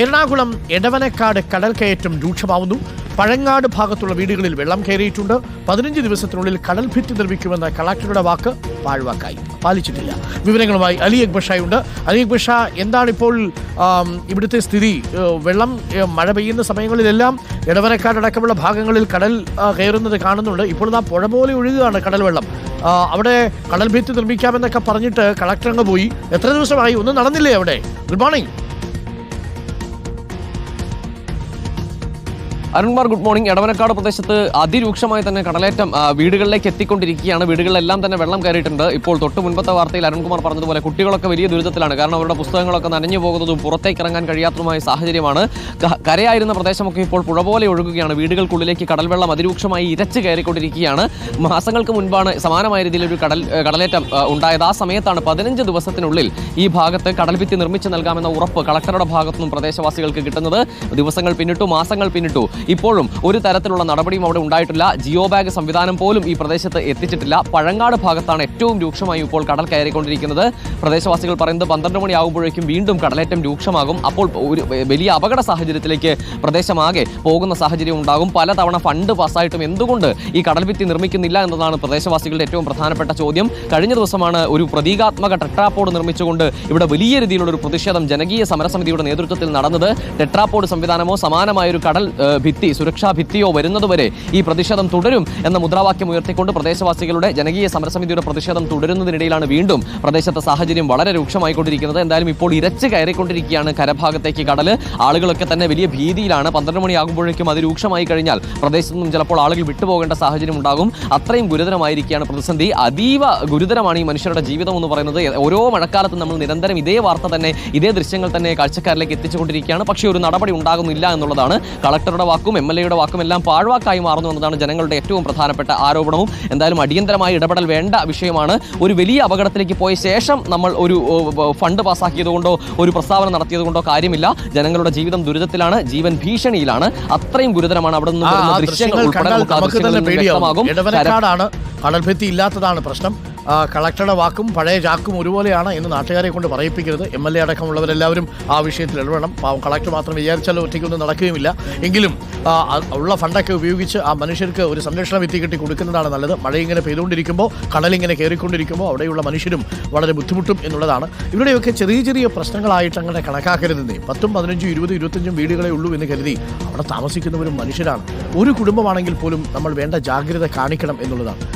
എറണാകുളം എടവനക്കാട് കടൽ കയറ്റം രൂക്ഷമാവുന്നു. പഴങ്ങാട് ഭാഗത്തുള്ള വീടുകളിൽ വെള്ളം കയറിയിട്ടുണ്ട്. പതിനഞ്ച് ദിവസത്തിനുള്ളിൽ കടൽ ഭിത്തി നിർമ്മിക്കുമെന്ന കളക്ടറുടെ വാക്ക് പാഴ്വാക്കായി. പാലിച്ചിട്ടില്ല. വിവരങ്ങളുമായി അലി അക്ബർ ഷായുണ്ട് അലി അക്ബർ ഷാ എന്താണ് ഇപ്പോൾ ഇവിടുത്തെ സ്ഥിതി? വെള്ളം മഴ പെയ്യുന്ന സമയങ്ങളിലെല്ലാം ഇടവനക്കാടടക്കമുള്ള ഭാഗങ്ങളിൽ കടൽ കയറുന്നത് കാണുന്നുണ്ട്. ഇപ്പോൾ നാം പുഴ പോലെ ഒഴുകുകയാണ് കടൽ വെള്ളം. അവിടെ കടൽ ഭിത്തി നിർമ്മിക്കാമെന്നൊക്കെ പറഞ്ഞിട്ട് കളക്ടർ അങ്ങ് പോയി. എത്ര ദിവസമായി? ഒന്നും നടന്നില്ലേ അവിടെ? Good morning. Arunkumar good morning. Edavanakkad പ്രദേശത്ത് അതിരൂക്ഷമായി തന്നെ കടലേറ്റം വീടുകളിലേക്ക് എത്തിക്കൊണ്ടിരിക്കുകയാണ്. വീടുകളിലെല്ലാം തന്നെ വെള്ളം കയറിയിട്ടുണ്ട്. ഇപ്പോൾ തൊട്ട് മുൻപത്തെ വാർത്തയിൽ അരുൺകുമാർ പറഞ്ഞതുപോലെ കുട്ടികളൊക്കെ വലിയ ദുരിതത്തിലാണ്. കാരണം അവരുടെ പുസ്തകങ്ങളൊക്കെ നനഞ്ഞു പോകുന്നതും പുറത്തേക്ക് ഇറങ്ങാൻ കഴിയാത്തതുമായ സാഹചര്യമാണ്. കരയായിരുന്ന പ്രദേശമൊക്കെ ഇപ്പോൾ പുഴ പോലെ ഒഴുകുകയാണ്. വീടുകൾക്കുള്ളിലേക്ക് കടൽവെള്ളം അതിരൂക്ഷമായി ഇരച്ച് കയറിക്കൊണ്ടിരിക്കുകയാണ്. മാസങ്ങൾക്ക് മുൻപാണ് സമാനമായ രീതിയിൽ ഒരു കടൽ കടലേറ്റം ഉണ്ടായത്. ആ സമയത്താണ് പതിനഞ്ച് ദിവസത്തിനുള്ളിൽ ഈ ഭാഗത്ത് കടൽഭിത്തി നിർമ്മിച്ച് നൽകാമെന്ന ഉറപ്പ് കളക്ടറുടെ ഭാഗത്തുനിന്നും പ്രദേശവാസികൾക്ക് കിട്ടുന്നത്. ദിവസങ്ങൾ പിന്നിട്ടു മാസങ്ങൾ പിന്നിട്ടു. ഇപ്പോഴും ഒരു തരത്തിലുള്ള നടപടിയും അവിടെ ഉണ്ടായിട്ടില്ല. ജിയോ ബാഗ് സംവിധാനം പോലും ഈ പ്രദേശത്ത് എത്തിച്ചിട്ടില്ല. പഴങ്ങാട് ഭാഗത്താണ് ഏറ്റവും രൂക്ഷമായി ഇപ്പോൾ കടൽ കയറിക്കൊണ്ടിരിക്കുന്നത്. പ്രദേശവാസികൾ പറയുന്നത് പന്ത്രണ്ട് മണിയാകുമ്പോഴേക്കും വീണ്ടും കടലേറ്റം രൂക്ഷമാകും. അപ്പോൾ ഒരു വലിയ അപകട സാഹചര്യത്തിലേക്ക് പ്രദേശമാകെ പോകുന്ന സാഹചര്യം ഉണ്ടാകും. പലതവണ ഫണ്ട് പാസ്സായിട്ടും എന്തുകൊണ്ട് ഈ കടൽഭിത്തി നിർമ്മിക്കുന്നില്ല എന്നതാണ് പ്രദേശവാസികളുടെ ഏറ്റവും പ്രധാനപ്പെട്ട ചോദ്യം. കഴിഞ്ഞ ദിവസമാണ് ഒരു പ്രതീകാത്മക ടെട്രാപ്പോഡ് നിർമ്മിച്ചുകൊണ്ട് ഇവിടെ വലിയ രീതിയിലുള്ള ഒരു പ്രതിഷേധം ജനകീയ സമരസമിതിയുടെ നേതൃത്വത്തിൽ നടന്നത്. ടെട്രാപ്പോഡ് സംവിധാനമോ സമാനമായ ഒരു കടൽ ഭിത്തി സുരക്ഷാ ഭിത്തിയോ വരുന്നതുവരെ ഈ പ്രതിഷേധം തുടരും എന്ന മുദ്രാവാക്യം ഉയർത്തിക്കൊണ്ട് പ്രദേശവാസികളുടെ ജനകീയ സമരസമിതിയുടെ പ്രതിഷേധം തുടരുന്നതിനിടയിലാണ് വീണ്ടും പ്രദേശത്തെ സാഹചര്യം വളരെ രൂക്ഷമായിക്കൊണ്ടിരിക്കുന്നത്. എന്തായാലും ഇപ്പോൾ ഇരച്ച് കയറിക്കൊണ്ടിരിക്കുകയാണ് കരഭാഗത്തേക്ക് കടൽ ആളുകളൊക്കെ തന്നെ വലിയ ഭീതിയിലാണ്. പന്ത്രണ്ട് മണിയാകുമ്പോഴേക്കും അത് രൂക്ഷമായി കഴിഞ്ഞാൽ പ്രദേശത്തു ചിലപ്പോൾ ആളുകൾ വിട്ടുപോകേണ്ട സാഹചര്യം ഉണ്ടാകും. അത്രയും ഗുരുതരമായിരിക്കുകയാണ് പ്രതിസന്ധി. അതീവ ഗുരുതരമാണ് ഈ മനുഷ്യരുടെ ജീവിതം എന്ന് പറയുന്നത്. ഓരോ മഴക്കാലത്തും നമ്മൾ നിരന്തരം ഇതേ വാർത്ത തന്നെ ഇതേ ദൃശ്യങ്ങൾ തന്നെ കാഴ്ചക്കാരിലേക്ക് എത്തിച്ചുകൊണ്ടിരിക്കുകയാണ്. പക്ഷേ ഒരു നടപടി ഉണ്ടാകുന്നില്ല എന്നുള്ളതാണ് കളക്ടറുടെ വാക്കും എം എൽ എയുടെ വാക്കും എല്ലാം പാഴ്വാക്കായി മാറുന്നു എന്നതാണ് ജനങ്ങളുടെ ഏറ്റവും പ്രധാനപ്പെട്ട ആരോപണവും. എന്തായാലും അടിയന്തരമായി ഇടപെടൽ വേണ്ട വിഷയമാണ്. ഒരു വലിയ അപകടത്തിലേക്ക് പോയ ശേഷം നമ്മൾ ഒരു ഫണ്ട് പാസ്സാക്കിയതുകൊണ്ടോ ഒരു പ്രസ്താവന നടത്തിയതുകൊണ്ടോ കാര്യമില്ല. ജനങ്ങളുടെ ജീവിതം ദുരിതത്തിലാണ് ജീവൻ ഭീഷണിയിലാണ്. അത്രയും ഗുരുതരമാണ് അവിടെ നിന്ന് ദൃശ്യങ്ങൾ ഉൾപ്പെടെ വ്യക്തമാകും. കടൽഭിത്തി ഇല്ലാത്തതാണ് പ്രശ്നം. കളക്ടറുടെ വാക്കും പഴയ ചാക്കും ഒരുപോലെയാണ് എന്ന് നാട്ടുകാരെ കൊണ്ട് പറയിപ്പിക്കരുത്. എം എൽ എ അടക്കമുള്ളവരെല്ലാവരും ആ വിഷയത്തിൽ ഇടപെടണം. പാവം കളക്ടർ മാത്രം വിചാരിച്ചാലും ഒറ്റയ്ക്കൊന്നും നടക്കുകയുമില്ല. എങ്കിലും ഉള്ള ഫണ്ടൊക്കെ ഉപയോഗിച്ച് ആ മനുഷ്യർക്ക് ഒരു സംരക്ഷണ കിട്ടി കൊടുക്കുന്നതാണ് നല്ലത്. മഴ ഇങ്ങനെ പെയ്തുകൊണ്ടിരിക്കുമ്പോൾ കടലിങ്ങനെ കയറിക്കൊണ്ടിരിക്കുമ്പോൾ അവിടെയുള്ള മനുഷ്യരും വളരെ ബുദ്ധിമുട്ടും എന്നുള്ളതാണ്. ഇവിടെയൊക്കെ ചെറിയ ചെറിയ പ്രശ്നങ്ങളായിട്ട് അങ്ങനെ കണക്കാക്കരുതെന്നേ. പത്തും പതിനഞ്ചും ഇരുപതും ഇരുപത്തഞ്ചും വീടുകളെ ഉള്ളൂ എന്ന് കരുതി അവിടെ താമസിക്കുന്നവരും മനുഷ്യരാണ്. ഒരു കുടുംബമാണെങ്കിൽ പോലും നമ്മൾ വേണ്ട ജാഗ്രത കാണിക്കണം എന്നുള്ളതാണ്.